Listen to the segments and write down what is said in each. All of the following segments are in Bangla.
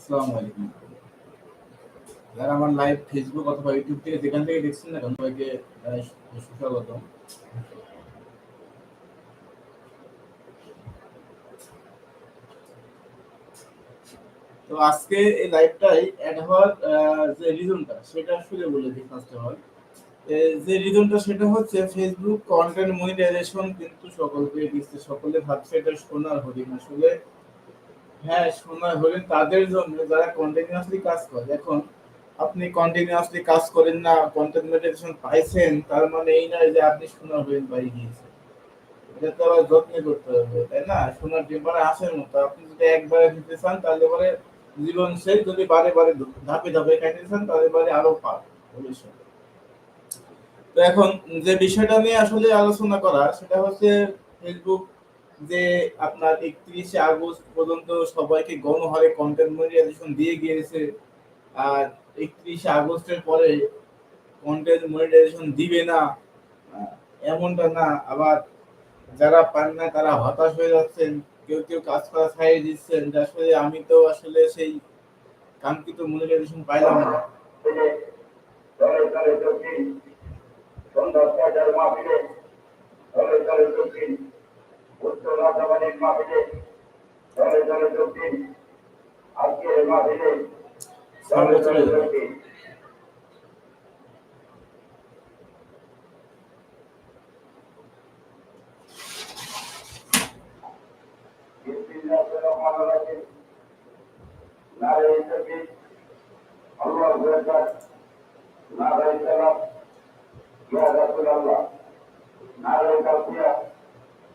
আসসালামু আলাইকুম। যারা আমার লাইভ ফেসবুক অথবা ইউটিউব থেকে যেখান থেকে দেখছেন না সবাইকে তো আজকে এই লাইভটাই অ্যাড হওয়ার যে রিজনটা সেটা আসলে বলে দিই ফার্স্ট অফ অল যে রিজনটা সেটা হচ্ছে ফেসবুক কন্টেন্ট মনিটাইজেশন কিন্তু সকলকে দিচ্ছে। সকলে ভাবছে এটা সোনার হরিণ। আসলে হ্যাঁ শোনার হলেন তাদের জন্য যারা কন্টিনিউয়াসলি কাজ করে। এখন আপনি কন্টিনিউয়াসলি কাজ করেন না কন্টেন্ট মনিটাইজেশন পাইছেন, তার মানে এই নয় যে আপনি সোনার হরিণ পাই গিয়েছেন। এটা তো আবার যত্ন করতে হবে, তাই না? সোনার টেম্পারে হাঁসের মতো আপনি যদি একবারে দিতে চান, তাহলে পরে জীবন শেষ, যদি বারে বারে ধাপে ধাপে কাটতে চান তাহলে পরে আরও পার ভবিষ্যতে। তো এখন যে বিষয়টা নিয়ে আসলে আলোচনা করা, সেটা হচ্ছে ফেসবুক যে আপনার একত্রিশে আগস্ট পর্যন্ত সবাইকে গণহারে কন্টেন্ট দিয়ে গিয়েছে, আর একত্রিশে আগস্টের পরে কন্টেন্ট মনিটাইজেশন দিবে না এমনটা না। আবার যারা পান না, তারা হতাশ হয়ে যাচ্ছেন, কেউ কেউ কাজ করা ছাড়িয়ে দিচ্ছেন। যার আসলে আমি তো আসলে সেই কাঙ্ক্ষিত মনিটাইজেশন পাইলাম না। সন্ধ্যা ছয়টার উত্তর রাজাবাড়ির মাহফিলে দলে দলে দক্ষিণ আজকের মাহফিলে দলে দলে দক্ষিণ বিসমিল্লাহির রহমানির রহিম নারে তকবীর আল্লাহু আকবার নারে সালাম ইয়া রাসূলুল্লাহ নারে তাকবীর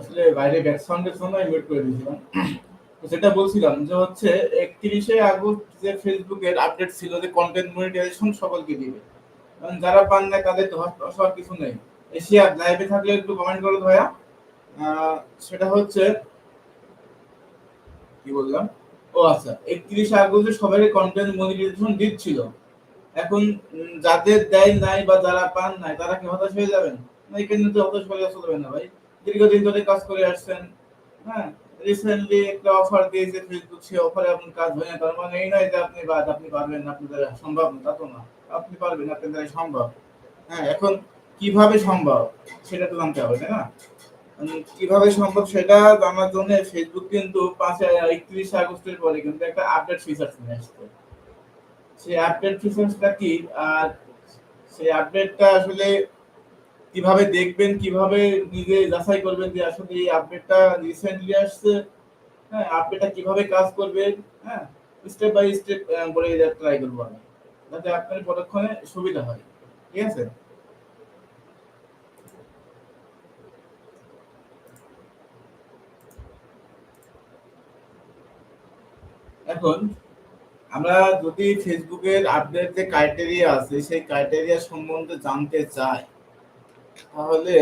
আসলে বাইরে ব্যাকগ্রাউন্ডের জন্য আমি মিউট করে দিয়েছিলাম। তো সেটা বলছিলাম যে হচ্ছে একত্রিশে আগস্ট যে ফেসবুকের আপডেট ছিল যে কন্টেন্ট মনিটাইজেশন সকলকে দিবে। কারণ যারা পান না তাদের তো হতাশ হওয়ার কিছু নেই। এশিয়া লাইভে থাকলে একটু কমেন্ট করো ভাইয়া। সেটা হচ্ছে কি বললাম? ও আচ্ছা একত্রিশে আগস্টে সবাইকে কন্টেন্ট মনিটাইজেশন দিচ্ছিল। এখন যাদের দেয় নাই বা যারা পান নাই, তারা কি হতাশ হয়ে যাবেন? না, এখানে তো অত সরে চলবে না ভাই। দীর্ঘদিন ধরে কাজ করে আসছেন। হ্যাঁ রিসেন্টলি একটা অফার দিয়েছে ফেসবুক সেই অফারে আপনার কাজ হয় না। তার মানে এই নয় যে আপনি বাদ, আপনি পারবেন না আপনার দ্বারা সম্ভব না, তা তো না। আপনি পারবেন, আপনার দ্বারা সম্ভব। হ্যাঁ এখন কীভাবে সম্ভব সেটা তো জানতে হবে, তাই না? কীভাবে সম্ভব সেটা জানার জন্য ফেসবুক কিন্তু পাঁচ একত্রিশ আগস্টের পরে কিন্তু একটা আপডেট ফিচার্স নিয়ে আসছে। সেই আপডেট ফিচার্সটা কি? আর সেই আপডেটটা আসলে কীভাবে দেখবেন, কীভাবে নিজে যাচাই করবেন যে আসলে এই আপডেটটা রিসেন্টলি আসছে? হ্যাঁ আপডেটটা কীভাবে কাজ করবে? হ্যাঁ স্টেপ বাই স্টেপ বলে ট্রাই করব আমি। যাতে আপনার পরক্ষণে সুবিধা হয়। ঠিক আছে? এখন আমরা যদি ফেসবুকের আপডেট যে ক্রাইটেরিয়া আছে, সেই ক্রাইটেরিয়া সম্বন্ধে জানতে চাই তাহলে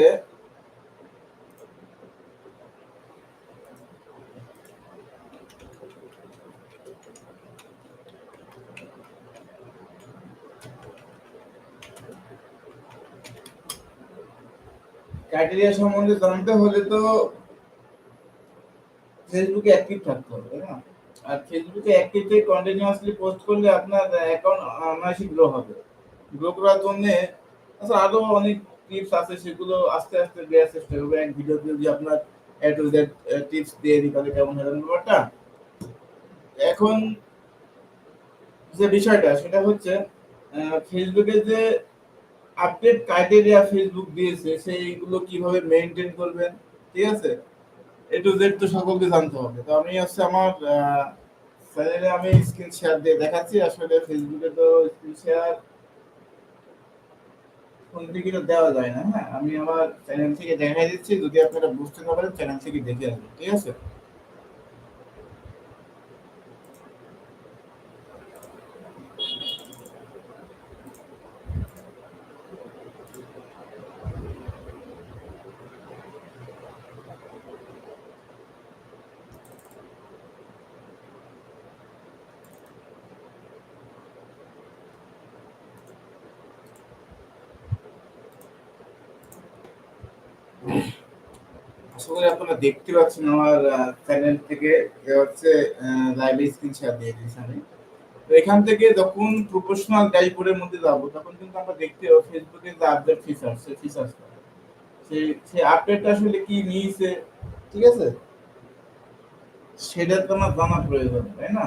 ক্রাইটেরিয়া সম্বন্ধে জানতে হলে তো ফেসবুকে অ্যাক্টিভ থাকতে হবে না? আর ফেসবুকে অ্যাক্টিভ কন্টিনিউয়াসলি পোস্ট করলে আপনার অ্যাকাউন্ট অনায়াসই গ্রো হবে। গ্রো করার জন্য আচ্ছা আরও অনেক টিপস আছে সেগুলো আস্তে আস্তে দেওয়ার চেষ্টা করব। এক ভিডিওতে যদি আপনার এ টু জেড টিপস দিয়ে দিই, তাহলে কেমন হবে ব্যাপারটা? এখন যে বিষয়টা, সেটা হচ্ছে ফেসবুকে যে আপডেট ক্রাইটেরিয়া ফেসবুক দিয়েছে, সেইগুলো কীভাবে মেনটেন করবেন, ঠিক আছে? এ টু জেড তো সকলকে জানতে হবে। তো আমি হচ্ছে আমার চ্যানেলে আমি স্ক্রিন শেয়ার দিয়ে দেখাচ্ছি। আসলে ফেসবুকে তো স্ক্রিন শেয়ার থেকে দেওয়া যায় না হ্যাঁ? আমি আমার চ্যানেল থেকে দেখাই দিচ্ছি, যদি আপনারা বুঝতে না পারেন চ্যানেল থেকে দেখে আসবেন, ঠিক আছে? করি আপনারা দেখতে পাচ্ছেন আমার চ্যানেল থেকে হচ্ছে লাইভ স্ক্রিন শেয়ার দিয়ে দিয়েছি আমি। তো এখান থেকে যখন প্রফেশনাল ড্যাশবোর্ডের মধ্যে যাব, তখন কিন্তু আমরা দেখতে পাবো ফেসবুকের যে আপডেট ফিচার সেই ফিচার্সটা সেই সেই আপডেটটা আসলে কি নিয়েছে, ঠিক আছে? সেটা তো আমার জানা প্রয়োজন, তাই না?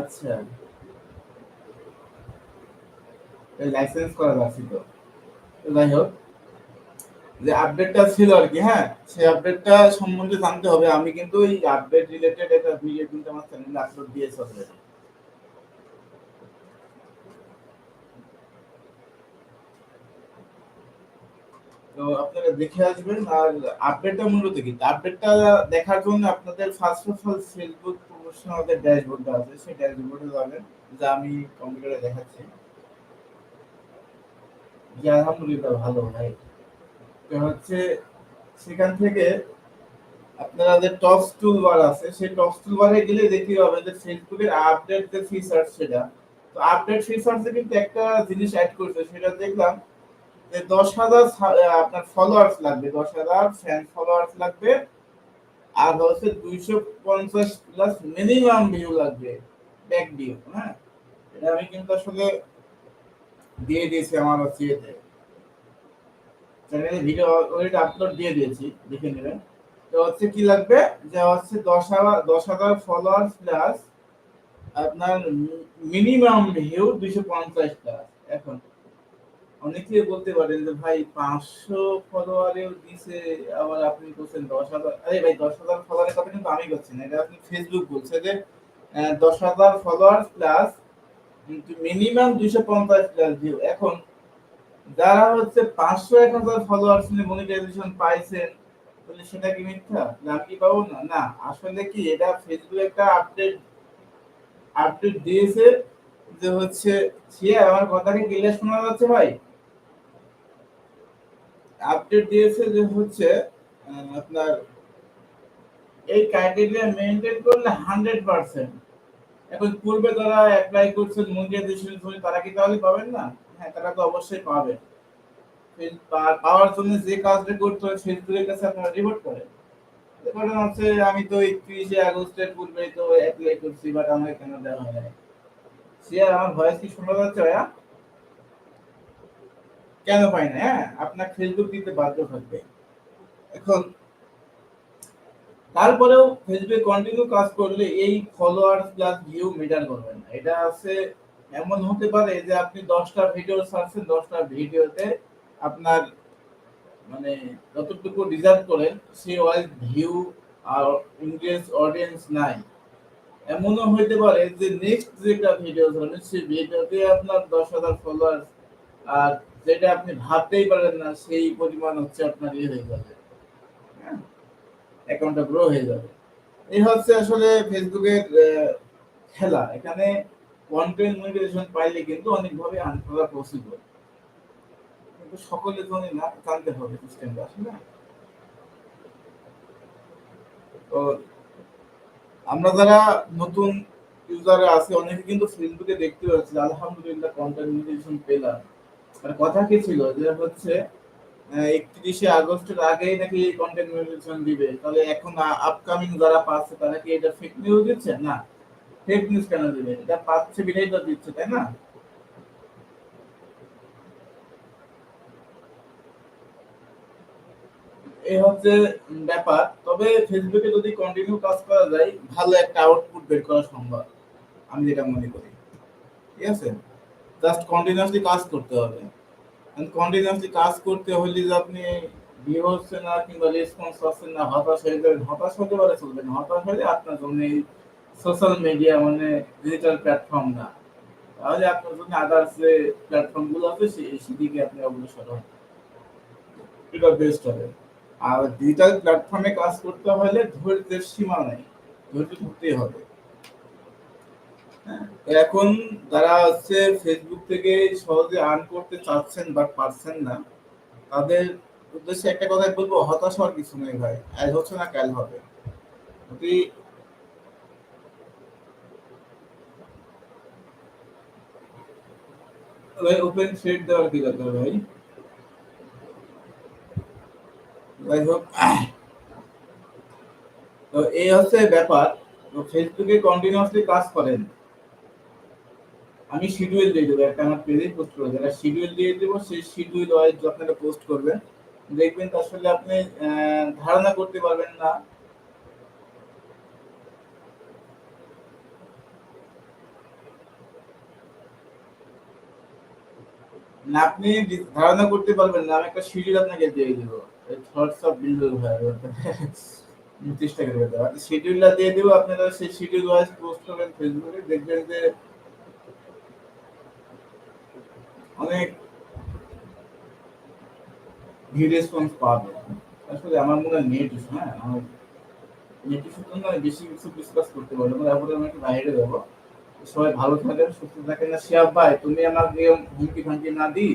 আচ্ছা। লাইসেন্স করা যাচ্ছে তো। যাই হোক, যে আপডেটটা ছিল আর কি হ্যাঁ সেই আপডেটটা সম্বন্ধে জানতে হবে। আমি কিন্তু এই আপডেট রিলেটেড একটা ভিডিও কিন্তু আমার চ্যানেলে আপলোড দিয়েছি অলরেডি তো আপনারা দেখে আসবেন, আর আপডেটটা মূলত কি? আপডেটটা দেখার জন্য আপনাদের ফার্স্ট অফ অল ফেসবুক প্রফেশনালদের ড্যাশবোর্ডটা আছে। সেই ড্যাশবোর্ডে যাবেন, যা আমি কম্পিউটারে দেখাচ্ছি। জি আলহামদুলিল্লাহ ভালো ভাই তো হচ্ছে সেখান থেকে আপনারা যে টপস টুল বার আছে, সেই টপস টুল বারে গেলে দেখতে পাবেন যে ফেসবুকের আপডেট যে ফিচার সেটা, তো আপডেট ফিচার্সে কিন্তু একটা জিনিস অ্যাড করছে, সেটা দেখলাম যে দশ হাজার আপনার ফলোয়ার্স লাগবে, দশ হাজার ফ্যান ফলোয়ার্স লাগবে, আর হচ্ছে দুইশো পঞ্চাশ প্লাস মিনিমাম ভিউ লাগবে ব্যাক ভিউ হ্যাঁ? এটা আমি কিন্তু আসলে দিয়ে দিয়েছি আমার ইয়েতে চ্যানেলে ভিডিও অলরেডি আপলোড দিয়ে দিয়েছি, দেখে নেবেন। তো হচ্ছে কি লাগবে? যে হচ্ছে দশ হাজার দশ হাজার ফলোয়ার্স প্লাস আপনার মিনিমাম ভিউ দুইশো পঞ্চাশ প্লাস এখন। অনেকে বলতে পারেন যে, ভাই, পাঁচশো ফলোয়ারেও দিছে, আবার আপনি বলছেন দশ হাজার। আরে ভাই, দশ হাজার ফলোয়ারের কথা কিন্তু আমি বলছি না। এটা আপনি ফেসবুক বলছে যে দশ হাজার ফলোয়ার্স প্লাস মিনিমাম দুইশো পঞ্চাশ প্লাস ভিউ এখন যারা হচ্ছে পাঁচশো এক হাজার ফলোয়ার্স নিয়ে মনিটাইজেশন পাইছেন, তাহলে সেটা কি মিথ্যা? আমি কি পাবো না না। আসলে কি এটা ফেসবুক একটা আপডেট আপডেট দিয়েছে যে হচ্ছে সে আমার কথা কি ক্লিয়ার শোনা যাচ্ছে ভাই? আপডেট দিয়েছে যে হচ্ছে আপনার এই ক্রাইটেরিয়া মেনটেন করলে হান্ড্রেড পার্সেন্ট এখন পূর্বে যারা অ্যাপ্লাই করছেন মনিটাইজেশন জন্য তারা কি তাহলে পাবেন না? হ্যাঁ তারা তো অবশ্যই পাবে। পাওয়ার জন্য যে কাজটা করতে হয়, সেগুলোর কাছে আপনারা রিপোর্ট করেন। কারণ হচ্ছে আমি তো একত্রিশে আগস্টের পূর্বে তো অ্যাপ্লাই করছি বাট আমাকে কেন দেওয়া হয়? নাই সে আর আমার ভয়েস কি শোনা যাচ্ছে ভাইয়া? কেন পাই না? হ্যাঁ আপনার ফেসবুক দিতে বাধ্য থাকবে। এখন তারপরেও ফেসবুকে কন্টিনিউ কাজ করলে এই ফলোয়ার্স প্লাস ভিউ মেটার করবেন না। এটা আছে, এমন হতে পারে যে আপনি দশটা ভিডিও ছাড়ছেন, দশটা ভিডিওতে আপনার মানে যতটুকু রিজার্ভ করেন, সেই ওয়াইজ ভিউ আর ইংরেজ অডিয়েন্স নাই। এমনও হইতে পারে যে নেক্সট যেটা ভিডিও ধরেন, সেই ভিডিওতে আপনার দশ হাজার ফলোয়ার্স আর যেটা আপনি ভাবতেই পারেন না, সেই পরিমাণ হচ্ছে আপনার ইয়ে হয়ে যাবে। হ্যাঁ? অ্যাকাউন্টটা গ্রো হয়ে যাবে। এই হচ্ছে আসলে ফেসবুকের খেলা। এখানে কন্টেন্ট মনিটাইজেশন পাইলে কিন্তু অনেকভাবে আর্ন করা পসিবল কিন্তু সকলে তো না, জানতে হবে সিস্টেমটা আসলে। তো আমরা যারা নতুন ইউজারে আছে, অনেকে কিন্তু ফেসবুকে দেখতে পাচ্ছি, আলহামদুলিল্লাহ কন্টেন্ট মনিটাইজেশন পেলাম। আর কথা কি ছিল? যে হচ্ছে একত্রিশে আগস্টের আগেই নাকি কন্টেন্ট মনিটাইজেশন দিবে? তাহলে এখন আপকামিং যারা পাচ্ছে, তারা কি এটা ফেক নিউজ দিচ্ছে? না ফেক নিউজ কেন দিবে? এটা পাচ্ছে বিধাই তো দিচ্ছে, তাই না? এই হচ্ছে ব্যাপার। তবে ফেসবুকে যদি কন্টিনিউ কাজ করা যায়, ভালো একটা আউটপুট বের করা সম্ভব, আমি যেটা মনে করি। ঠিক আছে? জাস্ট কন্টিনিউয়াসলি কাজ করতে হবে। কন্টিনিউয়াসলি কাজ করতে হলে যে আপনি ভিউ হচ্ছে না কিংবা রেসপন্স পাচ্ছেন না, হতাশ হয়ে যাবেন। হতাশ হতে পারে, চলবে না। হতাশ হলে আপনার জন্য এই সোশ্যাল মিডিয়া মানে ডিজিটাল প্ল্যাটফর্ম না। তাহলে আপনার জন্য আদার্স যে প্ল্যাটফর্মগুলো আছে, সে- সেদিকে আপনি অগ্রসর হন এটা বেস্ট হবে। আর ডিজিটাল প্ল্যাটফর্মে কাজ করতে হলে ধৈর্যের সীমা নেই। ধৈর্য ধরতেই হবে। এখন যারা হচ্ছে ফেসবুক থেকে সহজে আর্ন করতে চাচ্ছেন বা পারছেন না, তাদের উদ্দেশ্যে একটা কথাই বলব, হতাশ হওয়ার কিছু নেই ভাই। আজ হচ্ছে না কাল হবে। ওপেন থ্রেড দেওয়ার কি দরকার ভাই? যাই হোক, তো এই হচ্ছে ব্যাপার। ফেসবুকে কন্টিনিউয়াসলি কাজ করেন। আমি শিডিউল দিয়ে দেবো, একটা আমার পেজে পোস্ট করে যারা শিডিউল দিয়ে দেবো, সেই শিডিউল ওয়াইজ আপনারা পোস্ট করবেন, দেখবেন আসলে আপনি ধারণা করতে পারবেন না। আপনি ধারণা করতে পারবেন না। আমি একটা শিডিউল আপনাকে দিয়ে দেবো। থটস অফ চেষ্টা করে দেওয়া শিডিউলটা দিয়ে দেবো, আপনারা সেই শিডিউল ওয়াইজ পোস্ট করবেন ফেসবুকে দেখবেন যে অনেক রেসপন্স আসলে আমার মনে হয় নেট ইস্যু হ্যাঁ? আমার নেট ইস্যুর জন্য আমি বেশি কিছু ডিসকাস করতে পারব না। তারপরে আমি বাইরে সবাই ভালো সুস্থ না ভাই, তুমি আমাকে হুমকি ফামকি না দিই।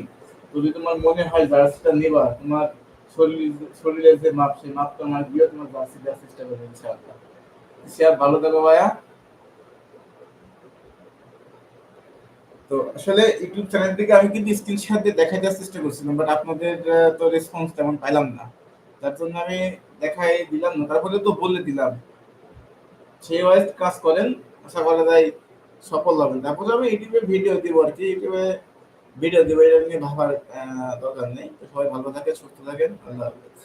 যদি তোমার মনে হয় জার্সিটা নেবা, তোমার শরীর, শরীরের যে মাপ, সেই মাপটা আমার দিয়ে তোমার জার্সি দেওয়ার চেষ্টা করবে ইনশাআল্লাহ। শিয়াব, ভালো থাকো ভাইয়া। তো আসলে ইউটিউব চ্যানেল থেকে আমি কিন্তু স্ক্রিনশট দিয়ে দেখা দেওয়ার চেষ্টা করছিলাম বাট আপনাদের তো রেসপন্স তেমন পাইলাম না। তার জন্য আমি দেখাই দিলাম না, তারপরে তো বলে দিলাম। সেই ওয়াইজ কাজ করেন, আশা করা যায় সফল হবেন। তারপরে আমি ইউটিউবে ভিডিও দিব আর কি, ইউটিউবে ভিডিও দিব, এটা নিয়ে ভাবার দরকার নেই। সবাই ভালো থাকেন, সুস্থ থাকেন, আল্লাহ হাফেজ।